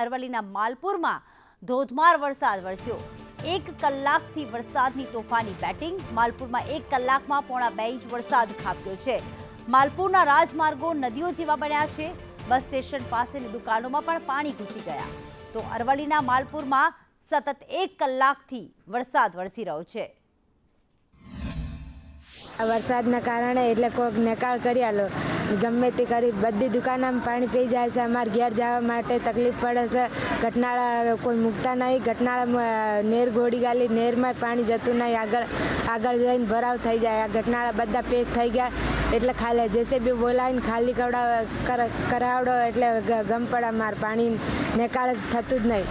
અરવલ્લીના માલપુરમાં ધોધમાર વરસાદ વરસ્યો. એક કલાકથી વરસાદની તોફાની બેટિંગ, માલપુરમાં એક કલાકમાં પોણા બે ઇંચ વરસાદ ખાબક્યો છે. માલપુરના રાજમાર્ગો નદીઓ જેવા બન્યા છે. બસ સ્ટેશન પાસેની દુકાનોમાં પણ પાણી ઘૂસી ગયા. તો અરવલ્લીના માલપુરમાં સતત એક કલાકથી વરસાદ વરસી રહ્યો છે. વરસાદના કારણે એટલે કોઈક નિકાલ કરી આલો. ગમે તે કરી બધી દુકાનમાં પાણી પી જાય છે. અમારે ઘેર જવા માટે તકલીફ પડે છે. ઘટનાળા કોઈ મૂકતા નહીં. ઘટનાળામાં નેર ગોળી ગાલી નેરમાં પાણી જતું નહીં. આગળ આગળ જઈને ભરાવ થઈ જાય. આ ઘટનાળા બધા પેક થઈ ગયા. એટલે ખાલી જેસીબી બોલાવીને ખાલી કવડાવ કર- કરાવડો એટલે ગમ પડે. માર પાણી નિકાલ થતું જ નહીં.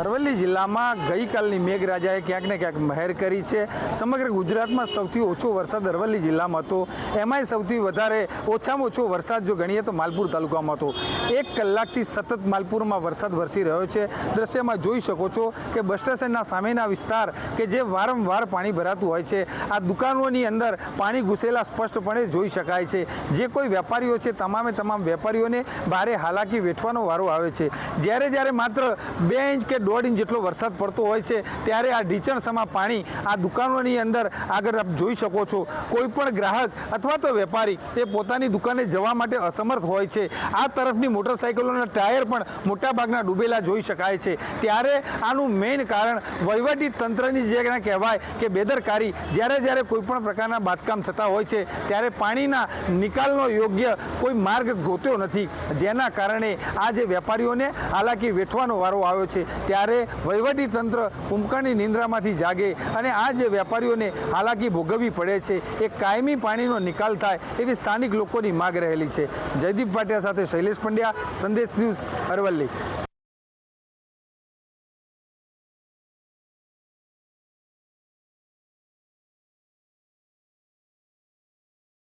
અરવલ્લી જિલ્લામાં ગઈકાલની મેઘરાજાએ ક્યાંક ને ક્યાંક મહેર કરી છે. સમગ્ર ગુજરાતમાં સૌથી ઓછો વરસાદ અરવલ્લી જિલ્લામાં હતો. એમાંય સૌથી વધારે ઓછામાં ઓછો વરસાદ જો ગણીએ તો માલપુર તાલુકામાં હતો. એક કલાકથી સતત માલપુરમાં વરસાદ વરસી રહ્યો છે. દ્રશ્યમાં જોઈ શકો છો કે બસ સ્ટેશનના સામેના વિસ્તાર કે જે વારંવાર પાણી ભરાતું હોય છે, આ દુકાનોની અંદર પાણી ઘૂસેલા સ્પષ્ટપણે જોઈ શકાય છે. જે કોઈ વેપારીઓ છે, તમામે તમામ વેપારીઓને ભારે હાલાકી વેઠવાનો વારો આવે છે. જ્યારે જ્યારે માત્ર બે ઇંચ કે દોઢ ઇંચ જેટલો વરસાદ પડતો હોય છે, ત્યારે આ ઢીચણસમાં પાણી આ દુકાનોની અંદર આગળ આપ જોઈ શકો છો. કોઈ પણ ગ્રાહક અથવા તો વેપારી એ પોતાની દુકાને જવા માટે અસમર્થ હોય છે. આ તરફની મોટરસાઇકલોના ટાયર પણ મોટાભાગના ડૂબેલા જોઈ શકાય છે. ત્યારે આનું મેઇન કારણ વહીવટી તંત્રની જે કહેવાય કે બેદરકારી, જ્યારે જ્યારે કોઈપણ પ્રકારના બાંધકામ થતા હોય છે, ત્યારે પાણીના નિકાલનો યોગ્ય કોઈ માર્ગ ગોત્યો નથી. જેના કારણે આ જે વેપારીઓને હાલાકી વેઠવાનો વારો આવ્યો છે. ત્યારે વહીવટી તંત્ર કુંભકર્ણની નિંદ્રામાંથી જાગે અને આ જે વેપારીઓને હાલાકી ભોગવવી પડે છે, એ કાયમી પાણીનો નિકાલ થાય એવી સ્થાનિક લોકોની માગ રહેલી છે. જયદીપ પાટિયા સાથે શૈલેષ પંડ્યા, સંદેશ ન્યૂઝ અરવલ્લી.